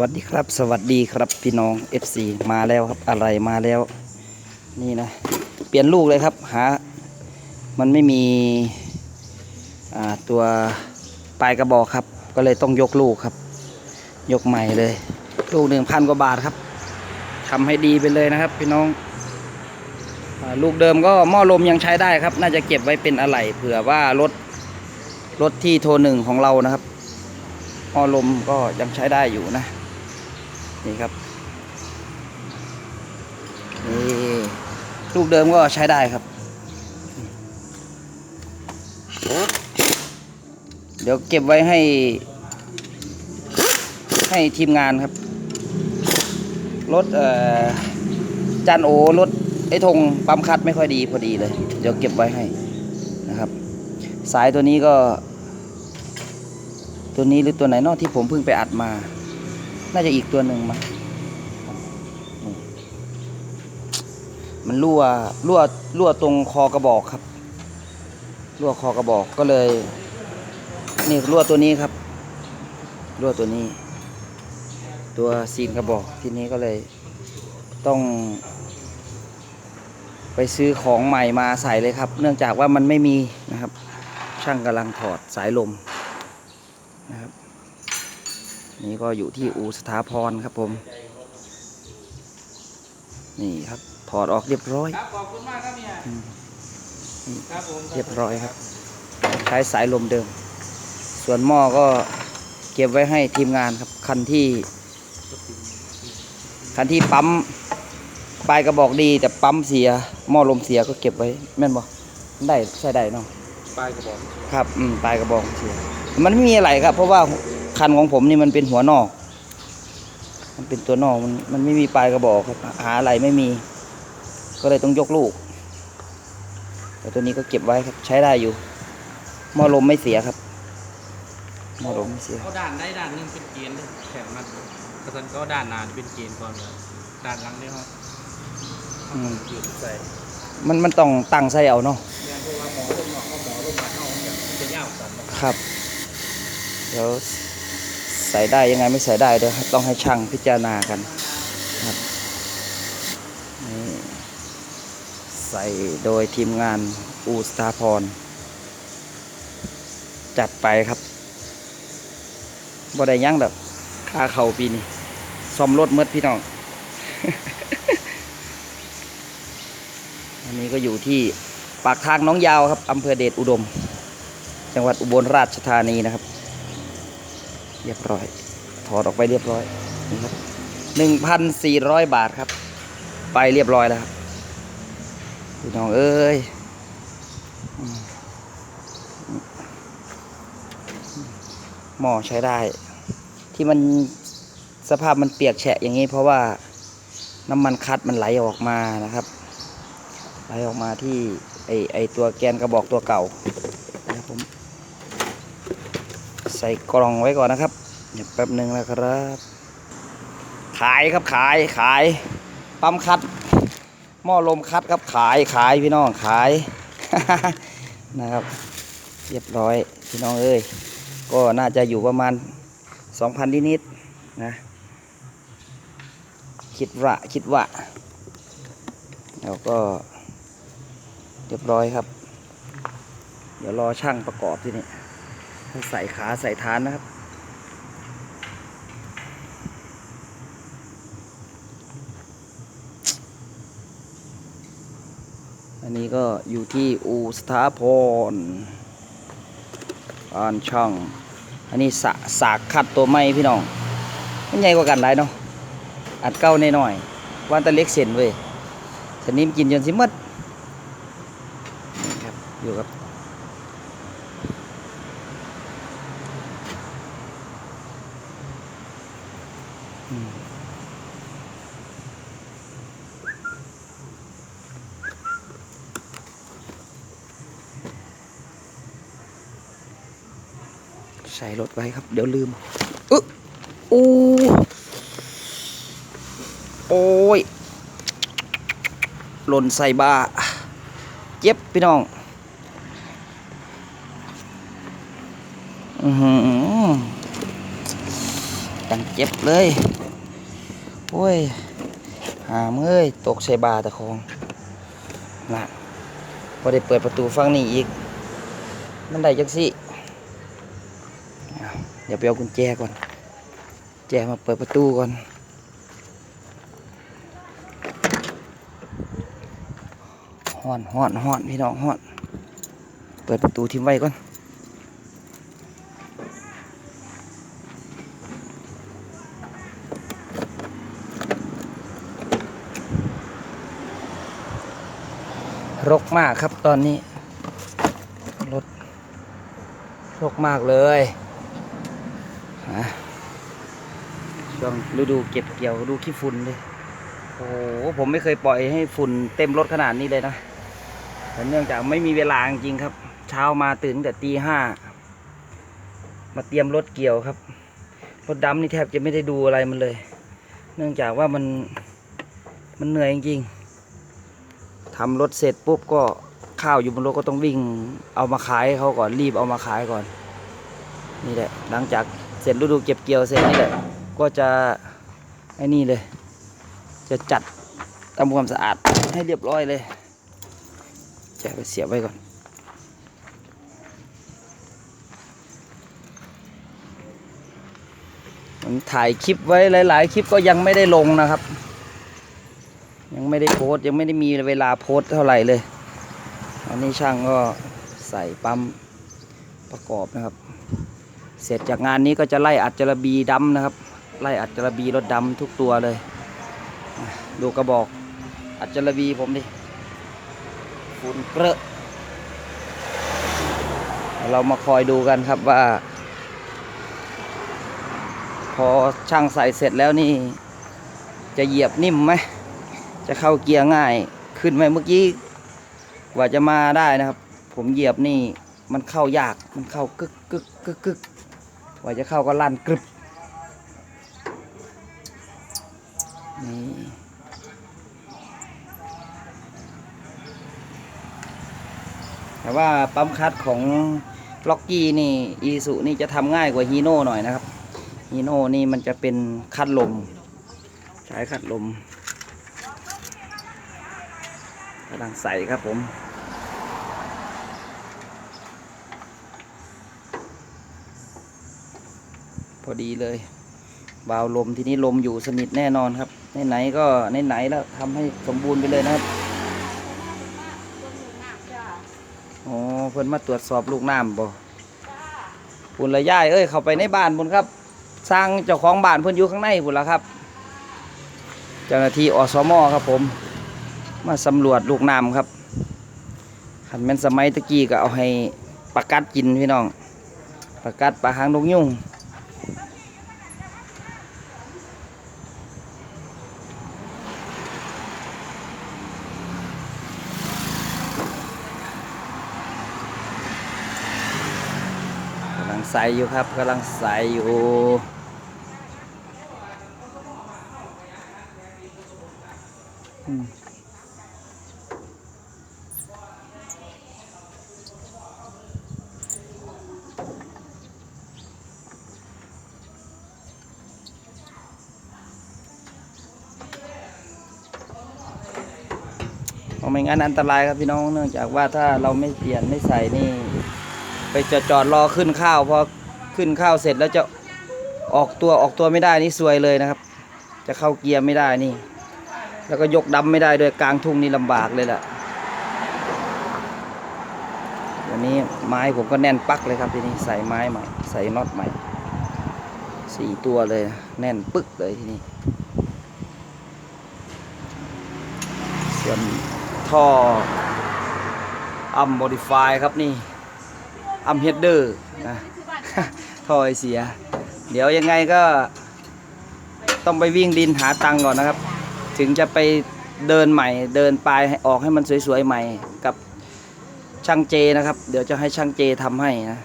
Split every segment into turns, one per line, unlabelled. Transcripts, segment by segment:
วัสดีครับ สวัสดีครับพี่น้อง FC มาแล้วครับอะไรมาแล้ว นี่นะ เปลี่ยนลูกเลยครับ หา มันไม่มีตัวปลายกระบอกครับ ก็เลยต้องยกลูกครับ ยกใหม่เลย ลูกหนึ่งพันกว่าบาทครับทำให้ดีไปเลยนะครับ พี่น้องอลูกเดิมก็หม้อลมยังใช้ได้ครับ น่าจะเก็บไว้เป็นอะไหล่เผื่อว่ารถรถที่โทรหนึ่งของเรานะครับหม้อลมก็ยังใช้ได้อยู่นะ นี่ครับนี่ลูกเดิมก็ใช้ได้ครับ เดี๋ยวเก็บไว้ให้ ให้ทีมงานครับรถจันโอรถไอ้ธงปั๊มคัดไม่ค่อยดีพอดีเลย เดี๋ยวเก็บไว้ให้นะครับ สายตัวนี้ก็ ตัวนี้หรือตัวไหนนอกที่ผมเพิ่งไปอัดมา น่าจะอีกตัวหนึ่งมั้งมันรั่วรั่วรั่วตรงคอกระบอกครับ รั่วคอกระบอกก็เลย นี่รั่วตัวนี้ครับ รั่วตัวนี้ ตัวซีนกระบอกทีนี้ก็เลยต้อง ไปซื้อของใหม่มาใส่เลยครับ เนื่องจากว่ามันไม่มีนะครับ ช่างกำลังถอดสายลมนะครับ นี่ก็อยู่ที่อูสถาพรครับผม นี่ครับถอดออกเรียบร้อย
ครับขอบคุณมากครับเนี่ย
อืมนี่
ครับผม
เรียบร้อยครับ ใช้สายลมเดิม ส่วนหม้อก็เก็บไว้ให้ทีมงานครับ คันที่ คันที่ปั๊มปลายกระบอกดีแต่ปั๊มเสียหม้อลมเสียก็เก็บไว้แม่นบ่ได้ใช่ได้เนาะ
ปลายกระบอก
ครับ อืมปลายกระบอกเสียมันไม่มีอะไรครับ เพราะว่า คันของผมนี่มันเป็นหัวนอก มันเป็นตัวนอกมันมันไม่มีปลายกระบอกครับ หาอะไรไม่มี ก็เลยต้องยกลูก แต่ตัวนี้ก็เก็บไว้ครับ ใช้ได้อยู่หม้อลมไม่เสียครับหม้อลมไม่เสีย
เอาด่านได้ด่านหนึงเป็นเกณฑ์เลยแถมมันกระสันก็ด่านหนาเป็นเกณฑ์ก่อนเลยด่านหลังเนี่ยครับ
อืม
ยืดใส่
มันมันต้องตั้งใส่เอาเนาะ
เนี่ยเพราะว่าหมอลงหมอเขาหมอลงมาเข้าเนี่ยมันจะยาวสันนะครับ
ครับเดี๋ยว ใส่ได้ยังไงไม่ใส่ได้เดี๋ยวต้องให้ช่างพิจารณากันครับนี่ใส่โดยทีมงานอูสตาพร จัดไปครับบ่ได้ยั้งดอกค่าเขาปีนี้ซ่อมรถเมดพี่น้อง อันนี้ก็อยู่ที่ปากทางน้องยาวครับอำเภอเดชอุดม จังหวัดอุบลราชธานีนะครับ เรียบร้อย ถอดออกไปเรียบร้อยนี่ครับหนึ่งพันสี่ร้อยบาทครับ ไปเรียบร้อยแล้วครับพี่น้องเอ้ยมหม้อใช้ได้ ที่มันสภาพมันเปียกแฉะอย่างนี้เพราะว่าน้ำมันคัดมันไหลออกมานะครับ ไหลออกมาที่ไอไอตัวแกนกระบอกตัวเก่า ใส่กล่องไว้ก่อนนะครับเดี๋ยวแป๊บหนึ่งนะครับ ขายครับขายขาย ปั๊มคัด หม้อลมคัดครับขายขายพี่น้องขายนะครับ เรียบร้อยพี่น้องเอ้ยก็น่าจะอยู่ประมาณสองพันนิดๆนะคิดว่าคิดว่าแล้วก็เรียบร้อยครับ เดี๋ยวรอช่างประกอบที่นี่ ใส่ขาใส่ฐานนะครับ อันนี้ก็อยู่ที่อูสถาพรบ้านช่อง อันนี้สะสากขัดตัวไม้พี่น้อง มันใหญ่กว่ากันหลายเนาะ อัดเก้าหน่อยๆวันตะเล็กเส้นเว้ยสนิมกินจนสิมดนี่ครับ อยู่กับ ใส่รถไว้ครับ เดี๋ยวลืมอึ๊อู้โอ้ยหล่นใส่บาเจ็บพี่น้อง อือหือ ดังเจ็บเลย โอ้ย หามเอ้ยตกใส่บาตะคองน่ะพอได้เปิดประตูฟังนี่อีก มันได้จังสิเดี๋ยวไปเอากุญแจก่อน แจมาเปิดประตูก่อนฮ้อนฮ้อนฮ้อนพี่น้องฮ้อน เปิดประตูทิ้งไว้ก่อน รกมากครับตอนนี้ รถรกมากเลยฮะช่วงฤดูเก็บเกี่ยวดูขี้ฝุ่นเลยโอ้โหผมไม่เคยปล่อยให้ฝุ่นเต็มรถขนาดนี้เลยนะแต่เนื่องจากไม่มีเวลาจริงครับ เช้ามาตื่นแต่ตีห้ามาเตรียมรถเกี่ยวครับ รถดำนี่แทบจะไม่ได้ดูอะไรมันเลย เนื่องจากว่ามันมันเหนื่อยจริงๆ ทำรถเสร็จปุ๊บก็ข้าวอยู่บนรถก็ต้องวิ่งเอามาขายเขาก่อนรีบเอามาขายก่อน นี่แหละ หลังจากเสร็จฤดูเก็บเกี่ยวเสร็จนี่แหละก็จะไอ้นี่เลย จะจัดทำความสะอาดให้เรียบร้อยเลยแจกไปเสียไว้ก่อนผมถ่ายคลิปไว้หลาย ๆ คลิปก็ยังไม่ได้ลงนะครับ ไม่ได้โพสต์ยังไม่ได้มีเวลาโพสต์เท่าไหร่เลยอันนี้ช่างก็ใส่ปั๊มประกอบนะครับ เสร็จจากงานนี้ก็จะไล่อัดจระบีดำนะครับ ไล่อัดจระบีรถดำทุกตัวเลย ดูกระบอกอัดจระบีผมดิฝุ่นเกลอะเรามาคอยดูกันครับว่า พอช่างใส่เสร็จแล้วนี่ จะเหยียบนิ่มไหม จะเข้าเกียร์ง่ายขึ้นไหมเมื่อกี้กว่าจะมาได้นะครับ ผมเหยียบนี่มันเข้ายากมันเข้ากึกกึกกึกกึกกว่าจะเข้าก็ลั่นกรึบนี่แต่ว่าปั๊มคัดของล็อกกี้นี่อีสุนี่จะทำง่ายกว่าฮีโน่หน่อยนะครับฮีโน่นี่มันจะเป็นคัดลมใช้คัดลม กำลังใส่ครับผมพอดีเลยวาล์วลมทีนี้ลมอยู่สนิทแน่นอนครับไหนๆก็ไหนๆแล้วทำให้สมบูรณ์ไปเลยนะครับอ๋อเพิ่นมาตรวจสอบลูกน้ำบ่ปุ่นละย่ายเอ้ยเข้าไปในบ้านบุญครับ สร้างเจ้าของบ้านเพิ่นอยู่ข้างในพุ่นละครับ เจ้าหน้าที่อสมครับผม มาสำรวจลูกน้ำครับขันแม่นสมัยตะกี้ก็เอาให้ปากัดกินพี่น้องปากัดปลาหางนกยุ่งกำลังใสอยู่ครับกำลังใสอยู่ ไม่งั้นอันตรายครับพี่น้องเนื่องจากว่าถ้าเราไม่เปลี่ยนไม่ใส่นี่ ไปจอดจอดรอขึ้นข้าวพอขึ้นข้าวเสร็จแล้วจะออกตัวออกตัวไม่ได้นี่ซวยเลยนะครับ จะเข้าเกียร์ไม่ได้นี่ แล้วก็ยกดำไม่ได้ด้วยกลางทุ่งนี่ลำบากเลยแหละวันนี้ไม้ผมก็แน่นปักเลยครับทีนี้ใส่ไม้ใหม่ ใส่น็อตใหม่สี่ตัวเลยแน่นปึ๊กเลยทีนี้ ส่วน ท่ออัมโมดิฟายครับนี่อัมเฮดเดอร์นะท่อไอเสีย เดี๋ยวยังไงก็ต้องไปวิ่งดินหาตังก่อนนะครับ ถึงจะไปเดินใหม่ เดินปลายออกให้มันสวยๆใหม่กับช่างเจนะครับ เดี๋ยวจะให้ช่างเจทำให้นะ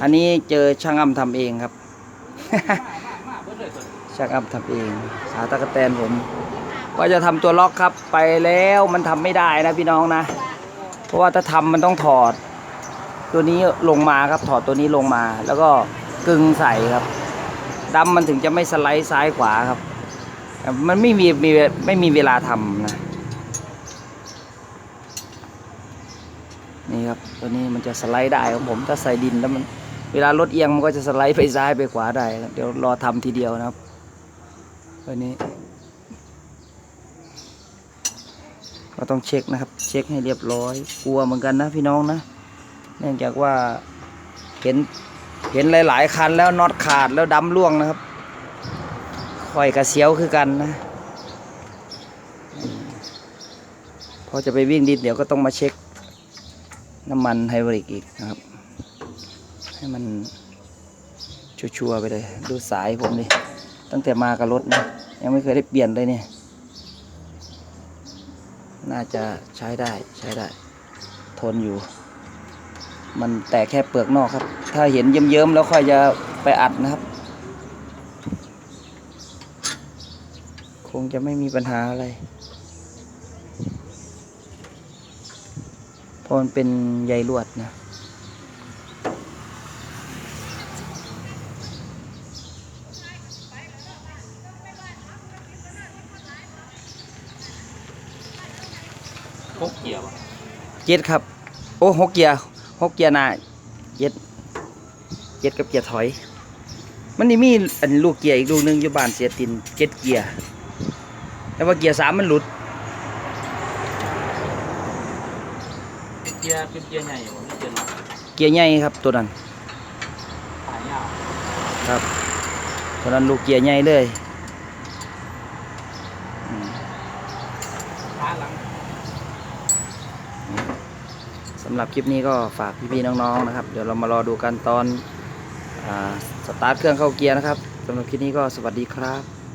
อันนี้เจอช่างอ้ำทำเองครับ ช่างอ้ำทำเอง สาตะกะแตนผม ว่าจะทำตัวล็อกครับไปแล้วมันทำไม่ได้นะพี่น้องนะ เพราะว่าถ้าทำมันต้องถอด ตัวนี้ลงมาครับถอดตัวนี้ลงมา แล้วก็กึงใส่ครับมดำมันถึงจะไม่สไลด์ซ้ายขวาครับ มันไม่มีมีไม่มีเวลาทำนะนี่ครับตัวนี้มันจะสไลด์ได้ของผมถ้าใส่ดินแล้วมันเวลารถเอียงมันก็จะสไลด์ไปซ้ายไปขวาได้ เดี๋ยวรอทำทีเดียวนะครับตัวนี้ ก็ต้องเช็คนะครับ เช็คให้เรียบร้อย กลัวเหมือนกันนะพี่น้องนะ เนื่องจากว่าเห็นเห็นหลาย ๆ คันแล้วน็อตขาดแล้วดำร่วงนะครับค่อยกระเสียวคือกันนะ พอจะไปวิ่งดินเดี๋ยวก็ต้องมาเช็คน้ำมันไฮดรอลิกอีกนะครับ ให้มันชัวร์ๆไปเลย ดูสายผมดิ ตั้งแต่มากับรถนะ ยังไม่เคยได้เปลี่ยนเลยเนี่ย น่าจะใช้ได้ใช้ได้ ทนอยู่ มันแต่แค่เปลือกนอกครับ ถ้าเห็นเยิ้มๆแล้วค่อยจะไปอัดนะครับ คงจะไม่มีปัญหาอะไรเพราะมันเป็นใยลวดนะ
พกเกี่ยวอะ
เจ็ดครับ โอ้หกเกียร์หกเกียร์หน้าเจ็ดเจ็ดกับเกียร์ถอย มันนี่มีอันลูกเกียร์อีกลูกหนึงอยู่บ้านเสียตินเจ็ดเกียร์แต่ว่าเกียร์สามมันหลุด
เกียร์เป็นเกียร์ใหญ่อยู่ไม่เกียร์น้อย
เกียร์ใหญ่ครับตัวนั้น
ขายยาว
ครับตัวนั้นลูกเกียร์ใหญ่เลยอืม
ขาหลัง
สำหรับคลิปนี้ก็ฝากพี่ๆน้องๆนะครับ เดี๋ยวเรามารอดูกันตอนอสตาร์ทเครื่องเข้าเกียร์นะครับสำหรับคลิปนี้ก็สวัสดีครับ